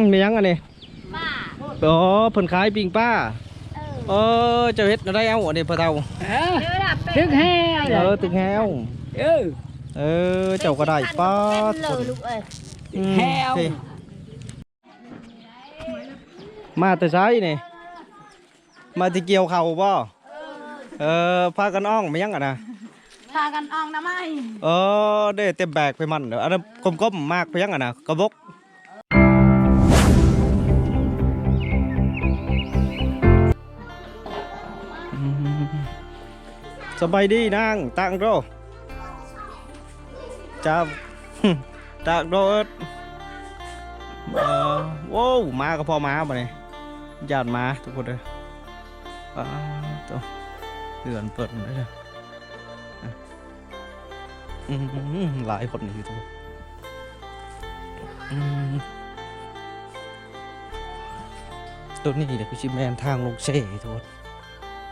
มมีหยังอันนี้ป้าอ๋อเพิ่นขายปิ้งป้าเออเออเจ้าเฮ็ดอะไรเอาอันนี้พ่อเฒ่าเออเดี๋ยวดับเป็ถึดงแห้วเออตึกแฮวเออ เออเจ้าก็ได้ป้าเป็นเลยลูกเอ้ยอืมแฮวโอเคมาแต่ไสนี่ มาที่เกี่ยวข้าวบ่เออพากันอ้องมายังอะนะ พากันอองนะไม่เออได้เต็มแบกไปมันเดี๋ยวอันนั้นกลมๆมากไปยังอะนะกระบก สบายดีนางตังโรจ้าตังโรเอิดเออโว้วมาก็พอมาบ่เนี่ยญาติมาทุกคนเลยอ่าตัวเดือนเปิดหมดเลยเด้ออืมหลายคนอยู่ตรงตัวนี้เดี๋ยวกูชิแมนทางลงเช่ทุกคน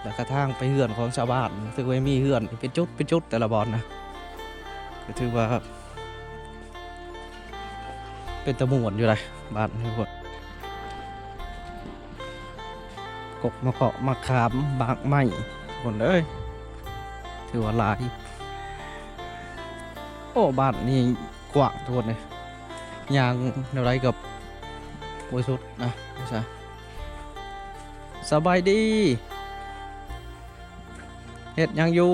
แล้วก็ทางไปเฮือนของชาวบ้านซึ่งไม่มีเฮือนเป็นจุดเป็นจุดแต่ละบอลนะก็ถือว่า เป็นตะมวนอยู่เลยบ้านทุกคนกกมะเกาะมะขามบางไม้ทุกคนเอ้ยถือว่าหลายโอ้บ้านนี่กว้างทุกคนเลยยางแนวไรกับบริสุทธิ์นะใช่สบายดี เฮ็ดยังอยู่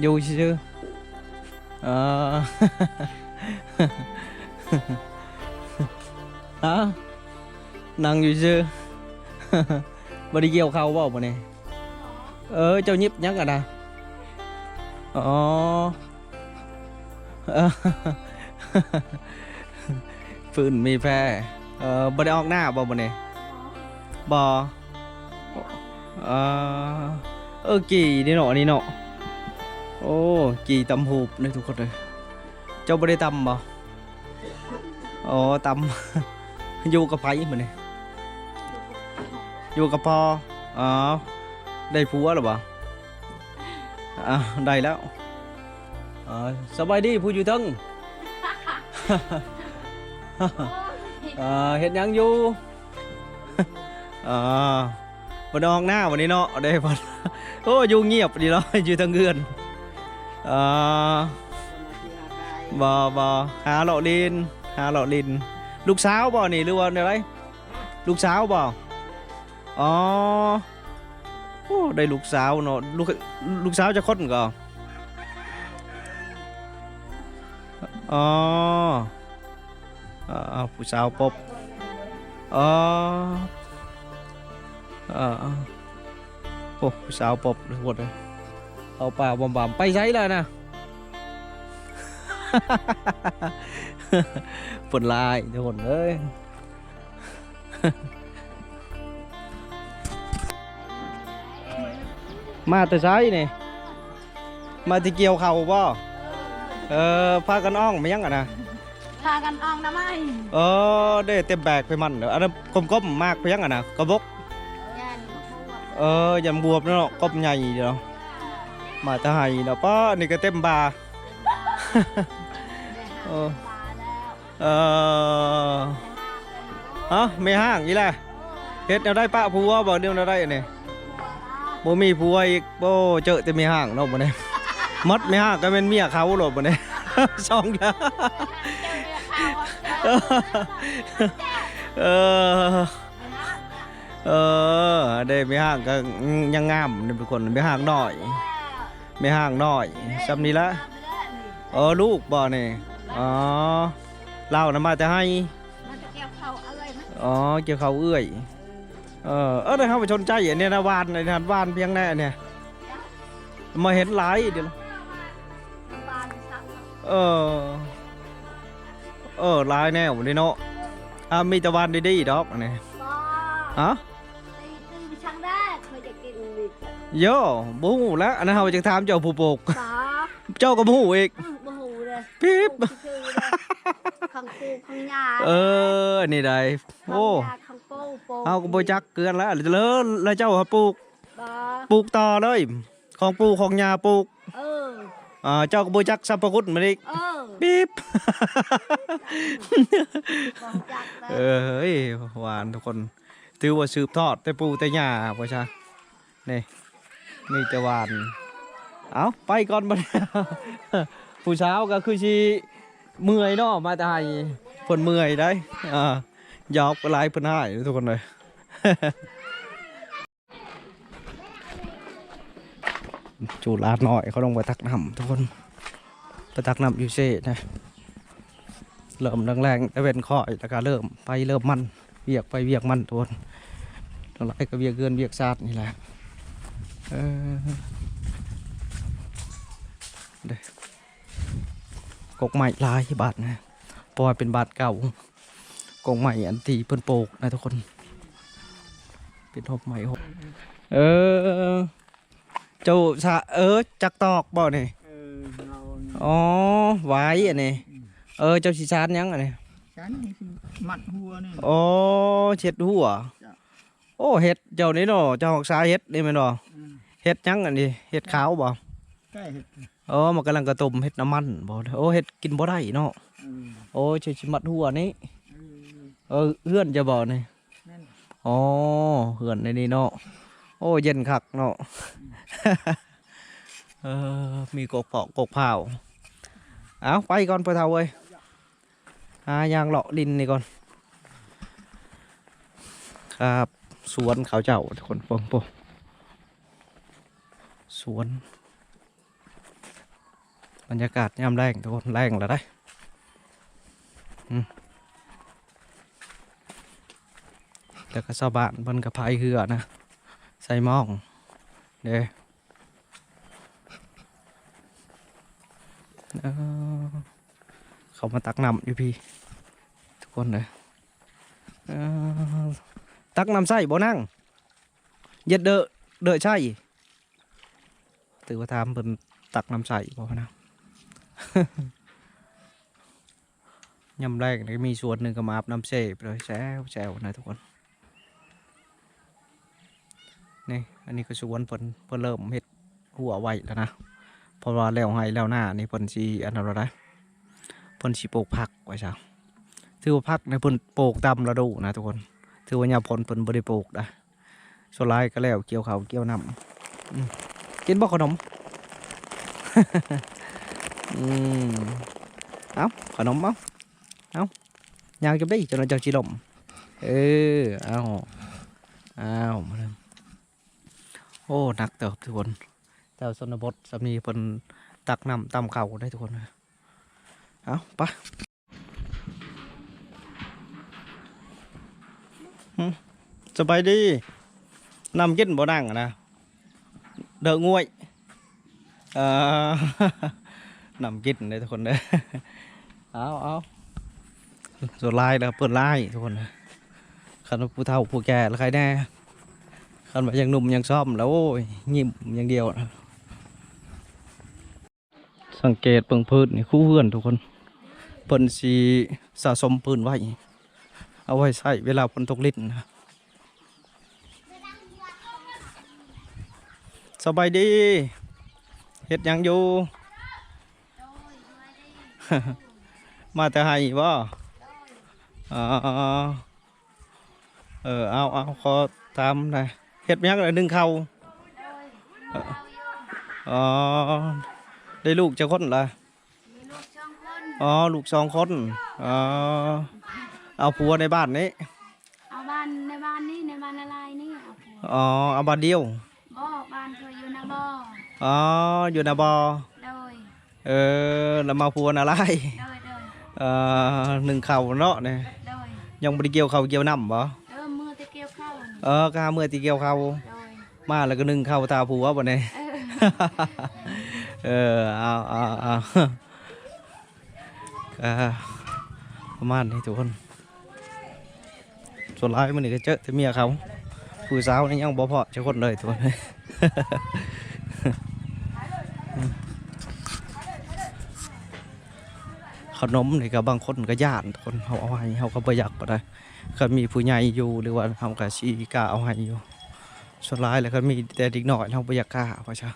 อยู่ชื่อเออฮะนั่งอยู่ชื่อบริเกี่ยวเขาวเปล่าบ่เนี่ยเออเจ้ายิบยังกันนะอ๋อฟืนมีแพร่เออบ่ได้ออกหน้าบ่บ่เนี่ยบ่เออ เออกี่นี่เนาะนี่เนาะโอ้กี่ตำหูบเลยทุกคนเลยเจ้าบ่ได้ตำบ่อ๋อตำอยู่กับไผ่เหมือนี้อยู่กับพ่ออ๋อได้ผัวหรือบ่อ่าได้แล้ว Ờ, สบายดีผู้อยู่เทึงเอ่อเฮ็ดยังอยู่อ่อ บ่ได้ออกหน้าวันนี้เนาะได้บ่โอ้อยู่เงียบดีเนาะอยู่ทางเรือนเอ่อบ่บ่หาเลาะลินหาเลาะลินลูกสาวบ่นี่หรือว่าอะไรลูกสาวบ่อ๋อโอ้ได้ลูกสาวเนาะลูกลูกสาวจะคนก่ออ๋อเอ่อผู้สาวปบอ๋อ เอ่อโอ้ผู้สาวปบเลยหมดเลยเอาป่าบอมบามไปใช้เลยนะฝนลายทุกคนเอ้ยมาแต่ใช้นี่มาที่เกี่ยวเข่าบ่เออพากันอ้องมายังอะนะพากันอองนะไม่เออได้เต็มแบกไปมันเดี๋ยวอันนั้นกลมๆมากไปยังอะนะกระบกยัน เออยันบวบเนาะกบใหญ่เดียวมาตะไห้เนาะป้านี่ก็เต็มบาเออปลาแล้วเออฮะไม่ห้างอีแหละเฮ็ดแนวได้ป้าผัวบ่เดียวแนวได้เนี่ยบ่มีผัวอีกโบ่เจอแต่ไม่ห้างเนาะบ่เนี่ยมัดไม่ห้างก็เป็นเมียเขาโลดบ่เนี่ยสองอย่างเออ เออได้ไม่ห่างก็ยังงามนี่เป็นคนไม่ห่างหน่อยไม่ห่างหน่อยซ้ำนี้ละเออลูกบ่นี่อ๋อเล่านะมาจะให้มันจะเกี่ยวเขาอะไรไหมอ๋อเกี่ยวเขาเอื้อยเออเออได้เข้าไปชนใจอันเนี้ยนะวานในทันวานเพียงแน่เนี่ยมาเห็นหลายเดี๋ยวปลาสักเออเออหลายแน่วันนี้เนาะอ่ามีแต่วานดีๆดอกอันนี้ปลาฮะ โย่บูฮูแล้วอันนั้นเราจะถามเจ้าผู้ปลูกปลาเจ้าก็บูฮูอีก อื้อบ่หูเลยปิ๊บคือเลยขังปูขังยาเอออันนี่ได้โอ้ขังยาขังปูปูเอาก็บ่จักเกลือนแล้วเลอแล้วเจ้าหาปลูกปลาปลูกต่อเลย ของปลูกของยาปลูกเออ อ่าเจ้าก็บ่จักสรรพคุณมันอีกเออปิ๊บบอกจักเลเอยอเฮ้ยหวานทุกคน ถือว่าสืบทอดแต่ปู่แต่ย่าพ่อชานี่ มีแต่หวาน เอาไปก่อนบัดนี้ผู้เช้าก็คือชีเมื่อยเนาะมาแต่ให้เพิ่นเมื่อยได้อ่ายอบก็หลายเพิ่นให้ทุกคนเลยจูลาดหน่อยเขาลงไปตักน้ำทุกคนไปตักน้ำอยู่เซ่นะเริ่มแรงๆแต่เป็นข้อยแล้วก็เริ่มไปเริ่มมันเวียกไปเวียกมันตัวทั้งหลายก็เวียกเกินเวียกซาดนี่แหละ เออเด้อกกใหม่ลายบาทนะเพราะว่าเป็นบาทเก่ากกใหม่อันที่เพิ่นโปลูกนะทุกคน เป็นหบใหม่หบเออ เจ้าสะเออจักตอกบ่นี่เออเราอ๋อไว้อันนี้เออเจ้าสีชานยังอันนี้ฉันนี่คือมัดหัวนี่โอ้เช็ดหัวจ้ะโอ้เห็ดเจ้านี่เนาะเจ้าหอกสาเห็ดนี่แม่นบ่อืม เห็ดยังอันนี้เห็ดขาวบ่ใกล้เห็ดเออมันกำลังกระตุ่มเห็ดน้ำมันบ่โอ้เห็ดกินบ่ได้เนาะเออโอ้เฉยๆมัดหัวนี่เออเออเฮือนจะบ่นี่แม่นอ๋อเฮือนในนี่เนาะโอ้เย็นคักเนาะเออมีกกเปาะกกเผาเอาไปก่อนพ่อเฒ่าเว้ยหายางเลาะดินนี่ก่อน ครับสวนเขาเจ้าทุกคนปงปงส วน บรรยากาศยามแรงทุกคนแรงแล้วได้อืมแต่ก็ชาวบ้านเพิ่นกระพายเหือนะ ใส่มอง เด้เอเขามาตักน้ำอยู่พี่ ทุกคนเลยตักน้ำใส่บ่นั่งเย็ดเดอเดอใช่ ถือว่าทำเป็นตักน้ำใส่บ่นะยำแรกนี่มีส่วนหนึ่งก็มาอาบน้ำเสพเลยแซวแซวนะทุกคนนี่อันนี้ก็สวนเพิ่นเพิ่นเริ่มเฮ็ดหัวไว้แล้วนะเพราะว่าแล้วให้แล้วหน้านี่เพิ่นสิอันนั้นแล้วนะเพิ่นสิปลูกผักไว้ซะถือว่าผักในเพิ่นปลูกตามฤดูนะทุกคนถือว่ายามฝนเพิ่นบ่ได้ปลูกนะส่วนหลายก็แล้วเกี่ยวเขาเกี่ยวน้ำ กินบ่ขนม อืมเอาขนมเอาเอายางจับได้จนเราจังสิลมเออเอาเอามาเลยโอ้หนักเติบทุกคนแต่วชนบทสามีเพิ่นตักน้ำตำเข่าได้ทุกคนเอาไปะสบายดีนำกินบ่นั่งนะ เดอะงวยเอ่อนำกินได้ทุกคนเด้อเอาเอาส่วนลายแล้วเปิดลายทุกคนนะคันว่าผู้เฒ่าผู้แก่แล้วใครแน่คันว่ายังหนุ่มยังซ่อมแล้วโอ้ยยิ้มอย่างเดียวนะสังเกตเปิงพืชนี่คู่เพื่อนทุกคนเพิ่นสีสะสมปืนไว้ เอาไว้ใช้เวลาฝนตกลิ้นนะ สบายดีเฮ็ดหยังอยู่ มาแต่ให้บ่อ๋อเออเอาเอาขอตามหน่อยเฮ็ดหยังเลยนึ่งข้าวอ๋อได้ลูกจะคนละมีลูกสองคนอ๋อลูกสองคนอ๋อเอาผัวในบ้านนี้ เอาบ้านในบ้านนี่ในบ้านอะไรนี่เอาผัวอ๋อเอาบ้านเดียว บ่ออ๋ออยู่นาบอโดยเออแล้วมาผัวนาไรโดยโดยเอ่อหนึ่งเข่าวเนาะเนี่ยโดยยังบริเกี่ยวเขาวเกี่ยวน้ำบ่เออมือตะเกียวเข้าเออก็หาเมื่อตีเกี่ยวเขาวโดยมาแล้วก็นึ่งข้าวตาผัวบ่เนี่ยเออเออเอาเอาเอาก็ประมาณนี้ทุกคนส่วนร้ายมันนี่ก็เจอแต่เมียเขาผู้สาวนี่ยังบ่พอจะคนเลยทุกคน นมนี่ก็บางคนก็ย่านทุกคนเขาเอาให้เขาก็บ่อยากก็ได้ก็มีผู้ใหญ่อยู่หรือว่าทำกะชีก้าเอาให้อยู่ส่วนร้ายแล้วก็มีแต่เด็กน้อยเราบ่อยากกล้าว่าซะ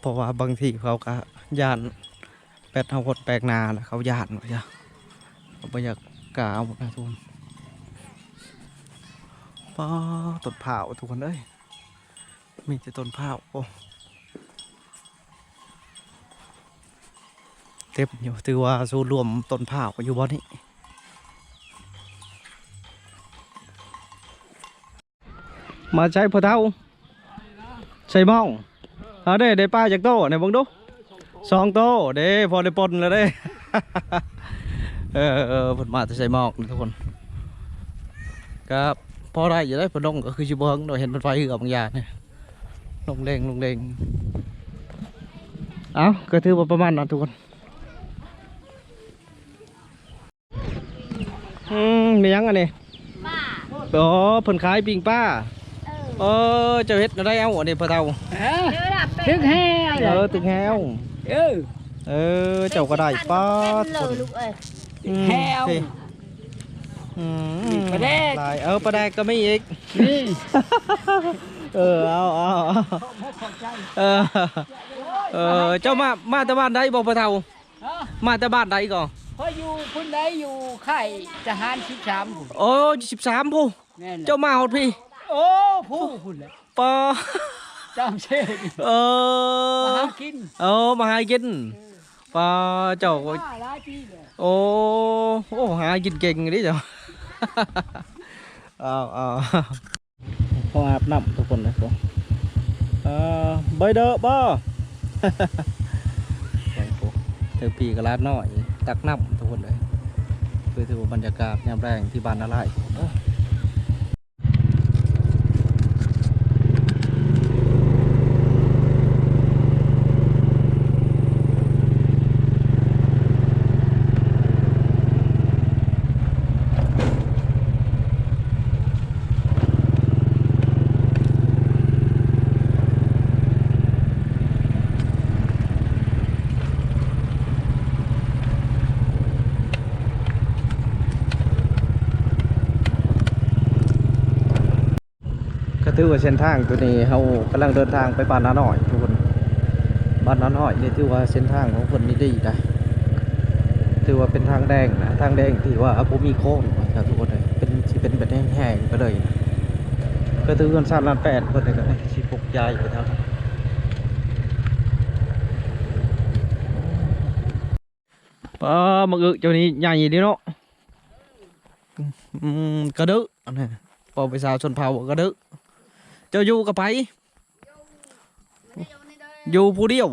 เพราะว่าบางทีเขาก็ย่านแปดเฮาคนแปลกนาน่ะเขาญาติว่าจ้ะเขาบ่อยากกล้าเอานะทุกคนป้าต้นเผาทุกคนเอ้ยมีแต่ต้นเผาโอ้ เต็มอยู่ถือว่าสูรวมต้นเผาวอยู่บ่นี่มาใช้พอเท่าใส่หม้องเอาเด้ได้ป้าจากโตไหนบังดูสองโตเด้พอได้ปนแล้วเด้เออเออเพิ่นมาแต่ใส่หมอกนี่ทุกคนครับพอได้อยู่ได้เพิ่นลงก็คือชิบเฮิงเราเห็นเพิ่นไฟคือบางอย่างเนี่ยลงเลงลงเลงเอาก็ถือว่าประมาณนั้นทุกคน อืมมีหยังอันนี้ป้าอ๋อเพิ่นขายปิงป้าเออเออเจ้าเฮ็ดได้เอาอันนี้พ่อเฒ่าเจอละเป็ถึนงแห้เออตึกแฮวเออเออเจ้าก็ได้ป้าเป็นเลยลูกเอ้ยอืมแฮวสิอืมปลาแดกลายเออปลาแดกก็ไม่อีกนี่เออเอาเอาเอาเออเออเจ้ามามาแต่บ้านใดบอกปะเทามาแต่บ้านใดก่อนเพราะอยู่พุ่นใดอยู่ค่ายทหารชิบสามพุ่นโอ้สิบสามผู้แม่นแหละเจ้ามาหดพี่โอ้ผู้พุ่นแหละปอจำเช่นเอมาอหากินเออมาหากินปอเจ้าว่าหลายปีเลยโอ้โอ้หากินเก่งดิเจ้าเอาเอาพออาบน้ำทุกคนเลยผมเออใบเด้อบ่ เธอปีกระลาดน้อย ตักน้ำทุกคนเลยคือถือว่าบรรยากาศยามแรงที่บ้านนาไร่ ว่าเส้นทางตัวนี้เรากำลังเดินทางไปบ้านนาหน่อยทุกคนบ้านนาหน่อยนี่ถือว่าเส้นทางของคนนี่ดีนะถือว่าเป็นทางแดงนะทางแดงที่ว่าบ่มีโค้งนะครับทุกคนเลยเป็นที่เป็นแบบแห้งๆไปเลยนะก็ถือกันสั้นล้านแปดคนเลยก็สิปลุกยายไปเท่านั้นป้ามักอึเจ้านี้ใหญ่ดีเนาะอืมกระดึกอันนี้พอไปสาวชนเผ่าก็กระดึก จ้าอยู่กับไผอยู่ผู้เดียว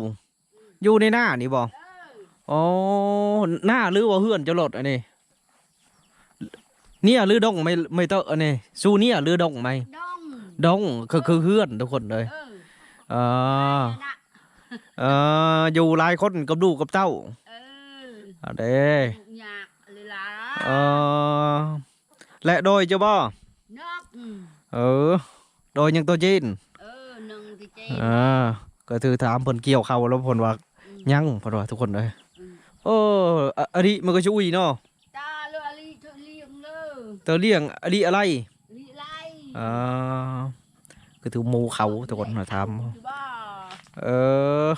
อยู่ในหน้านี่บ่อ๋อหน้าหรือว่าเฮือนเจะหลดอันนี้ เนี่ยหรือดงไม่ไม่เตอะอันนี้สู้เนี่ยหรือดงไหมดองดงก็คือเฮือนทุกคนเลยเอออ่าน่ะเอ่ออยู่หลายคนกับลูกกับเต้าเอออันเด้อยากเลยล่ะเออและโดยเจ้าบ่นอกอืมเออ โดยยังตัวจีนเออหนึ่งที่เจ๊อ่าก็ถือถามเพิ่นเกี่ยวเขาแล้วเพิ่นว่ายังเพิ่นว่าทุกคนเลยเอออะอันนี้มันก็ช่วยเนาะตาเลือลีเธอเลี้ยงเลยเตอเลี้ยงอันนี้อะไรลีไล่อ่าก็ถือหมูเขาทุกคนมาถามอยู่บ้าเออ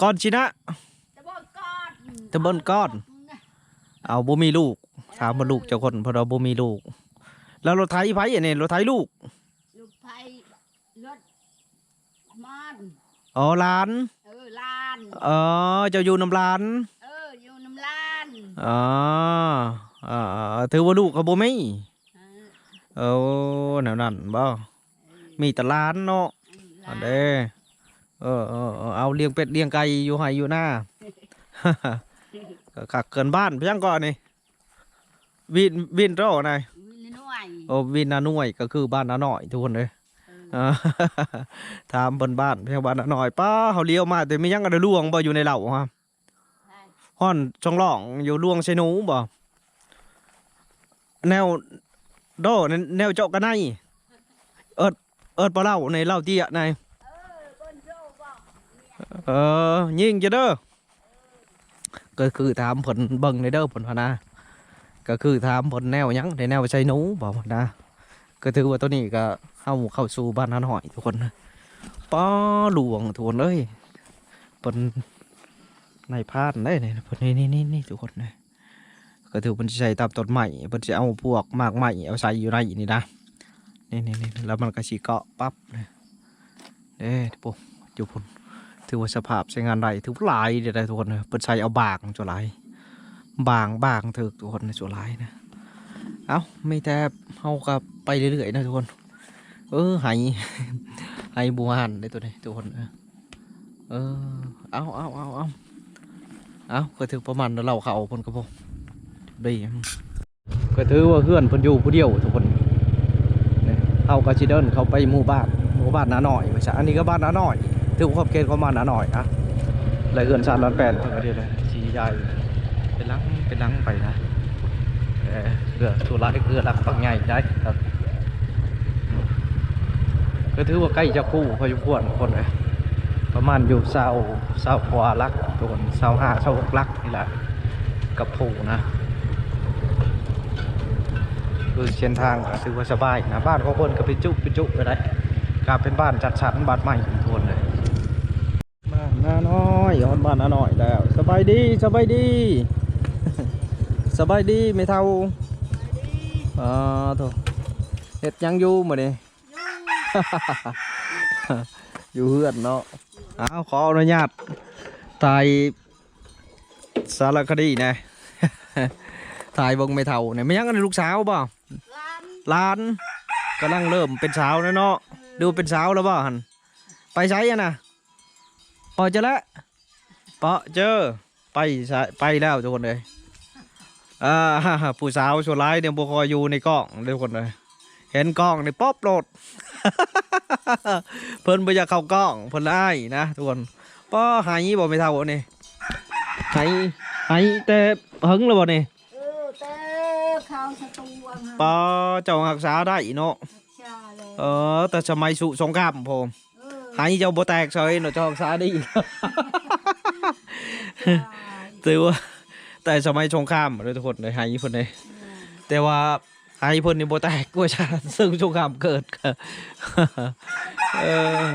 ก่อนชินะตะบอนก้อนตะบอนก้อน เอาบ่มีลูก ถามมาลูกเจ้าคนเพราะเราบ่มีลูก แล้วรถไถไผอันนี้รถไถลูก ลูกไผ่รถมันอ๋อหลาน เออลานเออเจ้าอยู่น้ำหลาน เออ อยู่น้ำลานอ๋ออ่าถือว่าลูกเขาบ่มีเออเออแนวนั้นบ่ มีแต่หลานเนาะลาอันนเด้เออเออเออเอาเลี้ยงเป็ดเลี้ยงไก่อยู่ไห้อยู่หน้า ก็ขักเกินบ้านเพียงก่อนนี่วินวินโร่นายวิลหน่วยโอ้วินนาหน่วยก็คือบ้านนาหน่อยทุกคนเลยเอออ่า ถามเพิ่นบ้านเพียงบ้านนาหน่อยป้าเขาเลี้ยวมาแต่ไม่ยังกระล่วงบ่อยู่ในเหล่าฮะใช่ฮ้อนช่องร่องอยู่ล่วงใส่หนูบ่แนวโดแนแนวเจาะกันในเอิดเอิดปลาเล่าในเหล่าเตี้ยในเออคนโจ้บอกเออยิงจะเด้อก็คือถามผลเบิ่งในเด้อผลพนะก็คือถามผลแนวยังในแนวใช้หนูบอกว่านะก็ถือว่าตัวนี้ก็เข้าเข้าสู่บ้านนันหอยทุกคนป้าหลวงทุกคนเอ้ยผลในพาดได้เนี่ยเพิ่นนี่นี่นี่ทุกคนนะก็ถือเพิ่นใส่ตามต้นใหม่เพิ่นสิเอาพวกมากใหม่เอาใส่อยู่ในนี่นะนี่นี่นี่แล้วมันก็สิเกาะปั๊บเลยเด้ปุ๊อยู่พุ่นถือว่าสภาพใช้งานได้ถือว่าหลายเดี๋ยวได้ทุกคนเพิ่นใส่เอาบางจุหลายบางบางถือทุกคนในจุหลายนะ เอ้าไม่แต่เฮาก็ไปเรื่อยๆนะทุกคน เออไหไหบัวหันได้ตัวนี้ทุกคนเออเอาเอาเอาเอาเอาก็ถือประมาณเราเขาเพิ่นก็พอดีก็ถือว่าเพื่อนเพิ่นอยู่ผู้เดียวทุกคนนี่เอากระชิเดินเขาไปหมู่บ้านหมู่บ้านน้าหน่อยไม่ใช่อันนี้ก็บ้านน้าหน่อยถือว่าขอบเขตของบ้านนาหน่อยนะเลยเอื้อนชาติร้านแปดเพิ่นก็เดียวเลยชี้ใหญ่เป็นลังเป็นลังไปนะเออเรือสุราเรือหลักปักใหญ่ได้ครับ ก็ถือว่าใกล้จะกู้พอสมควรคนเลยประมาณอยู่เศร้าเศร้ากว่าลักตัวนเศร้าห้าเศร้าหกลักนี่แหละกับผูนะคือเส้นทางถือว่าสบายนะบ้านของคนก็ไปจุไปจุไปได้กลายเป็นบ้านจัดสรรบ้านใหม่ทุกคนเลยบ้านน้าน้อยย้อนบ้านน้าน้อยแล้วสบายดีสบายดี สบายดีไม่เท่าอ่าโถเฮ็ดยังอยู่มื้อนี้ อยู่เฮือนเนาะอ้าวขออนุญาตถ่ายสารคดีนะถ่ายเบิ่งไม่เท่าเนี่ยไม่ยังกันลูกสาวบ่หลานกำลังเริ่มเป็นสาวแล้วเนาะดูเป็นสาวแล้วบ่หันไปใช้อะนะปอเจอแล้วปอเจอไปใช้ไปแล้วทุกคนเลยอ่าผู้สาวชั่วร้ายเนี่ยบุคอยอยู่ในกล้องทุกคนเลย เห็นกล้องในป๊อปโหลด เพิ่นบ่อยากเข้ากล้องเพิ่นอ้ายนะทุกคนป้อหายบ่ไม่เท่านี่หายหายแต่หึงแล้วบ่นี่เออแต่ข้าวสตูอะฮะป้อเจ้ารักษาได้เนาะใช่เลยเออ แต่สมัยสุสงครามผมเออหายเจ้าบ่แตกเฉยเนาะเจ้ารักษาได้ใช่ถือว่าแต่สมัยสงครามเลยทุกคนเลยหายเพิ่นเลยแต่ว่า หายเพิ่นนี่บ่แตกกว่าชาซึ่งสงครามเกิดก็เออ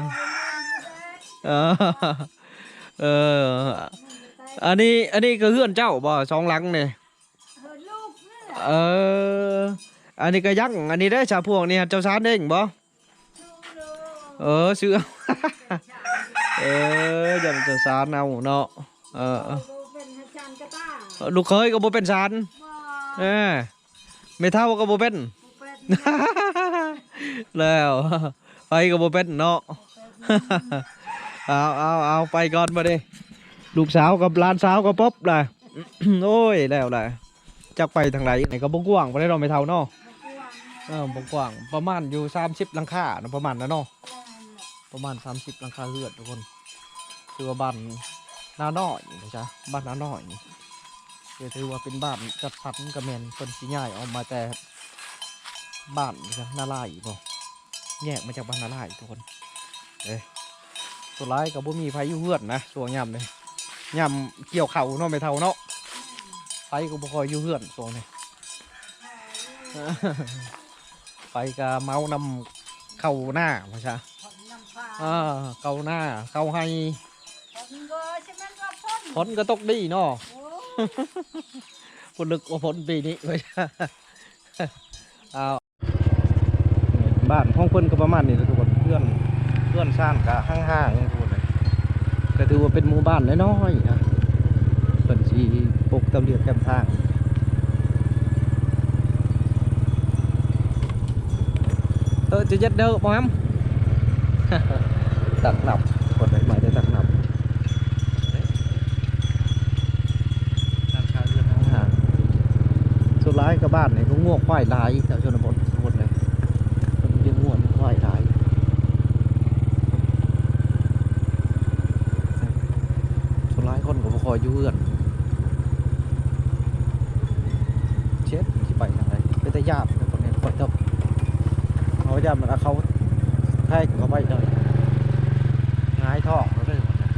เออเอออันนี้อันนี้ก็เฮือนเจ้าบ่สองหลังเนี่ยเอออันนี้ก็ยังอันนี้ได้ชาพวกนี่เจ้าชานเด้งบ่เออซื้อเอออย่าเจ้าชานเอาเนาะเออเออลูกเคยก็บ่เป็นชานเออ ไม่เท่าก็บ่เป็นเป็นแล้วไปก็บ่เป็นเนาะเอาเอาเอาไปก่อนมาดิลูกสาวกับหลานสาวก็ป๊อบล่ะโอ้ยแล้วล่ะจักไปทางไหนไหนก็บ่กว้างบ่ได้ดอกไม่เท่าเนาะเออบ่กว้างประมาณอยู่30หลังคาเนาะประมาณนั้นเนาะประมาณ30หลังคาเรือนทุกคนคือว่าบ้านนาน้อยนะจ๊ะบ้านนาน้อยนี่ ก็ถือว่าเป็นบ้านจัดสรรกระแมนเพิ่นสิย้ายออกมาแต่บ้านนี่จ้ะนาลายบ่แยกมาจากบ้านนาลายทุกคนเอ้ยสุดท้ายก็บ่มีไผอยู่เฮือนนะช่วงยามนี้ยามเกี่ยวเข่าวเนาะไม่เท่าเนาะไผก็บ่ค่อยอยู่เฮือนช่วงนี้ไปก็เมานำเข้าหน้าพ่อชะน้ำฟ้าอ่าเข้าหน้าเข้าให้ผมก็ใช่ไหมว่าพ่นฝนก็ตกดีเนาะ โอ้ฝนลึกว่าฝนปีนี้พ่อชะเอาบ้านห้องเพิ่อนก็ประมาณนี้ทุกคนเพื่อนเพื่อนสร้างก็ห่างๆทุกคนเลยก็ถือว่าเป็นหมู่บ้านน้อยๆนะเพิ่นสิปกตำเรียบแคมทางเออจะยัดเด้อบ่ฮัมตักหนับกดไว้ใหม่ได้ตักหนับร้านค้าเรือนห่าง บ้านเนี่ยก็ง่วงควายลายแถวชนบททุกคนเลยมันเลี้ยงง่วงควายลายสุดท้ายคนก็คอยอยู่เอื้อนเช็ดสิไปทางไหนไปแต่ยามแต่คนนี้คอยเทับเขายามมันเอาเขาแทงเขาไปเลยหายท้องแล้วเลยหมดเลย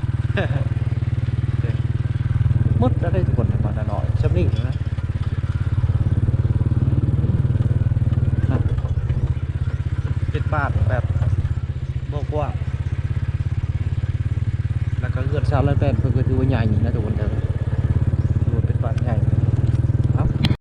มุดแล้วได้ทุกคนในบ้านนาหน่อยชับนิ่งนะ เป็นบ้านแบบโบกว่าแล้วก็ก็เกิดชาวร้อยแปดเพื่อคือว่าใหญ่นะทุกคนเด้อ